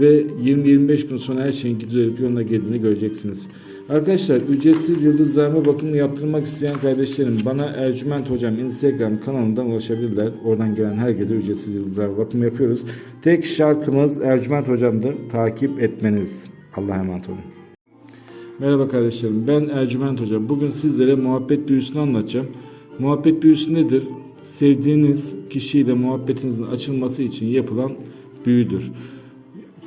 ve 20-25 gün sonra her şeyin düzelip yoluna girdiğini göreceksiniz. Arkadaşlar ücretsiz yıldızlarma bakımını yaptırmak isteyen kardeşlerim bana Ercüment Hocam Instagram kanalından ulaşabilirler. Oradan gelen herkese ücretsiz yıldızlarma bakımı yapıyoruz. Tek şartımız Ercüment Hocam'dır. Takip etmeniz. Allah'a emanet olun. Merhaba kardeşlerim ben Ercüment Hoca. Bugün sizlere muhabbet büyüsünü anlatacağım. Muhabbet büyüsü nedir? Sevdiğiniz kişiyle muhabbetinizin açılması için yapılan büyüdür.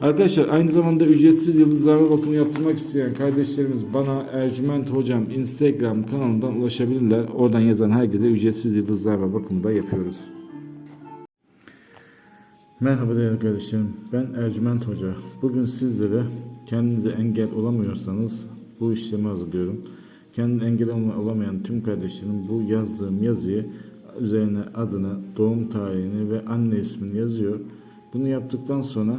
Arkadaşlar aynı zamanda ücretsiz yıldızlarma bakımı yaptırmak isteyen kardeşlerimiz bana Ercüment Hocam Instagram kanalından ulaşabilirler. Oradan yazan herkese ücretsiz yıldızlarma bakımı da yapıyoruz. Merhaba değerli kardeşlerim. Ben Ercüment Hoca. Bugün sizlere kendinize engel olamıyorsanız bu işlemi hazırlıyorum. Kendine engel olamayan tüm kardeşlerim bu yazdığım yazıyı üzerine adını, doğum tarihini ve anne ismini yazıyor. Bunu yaptıktan sonra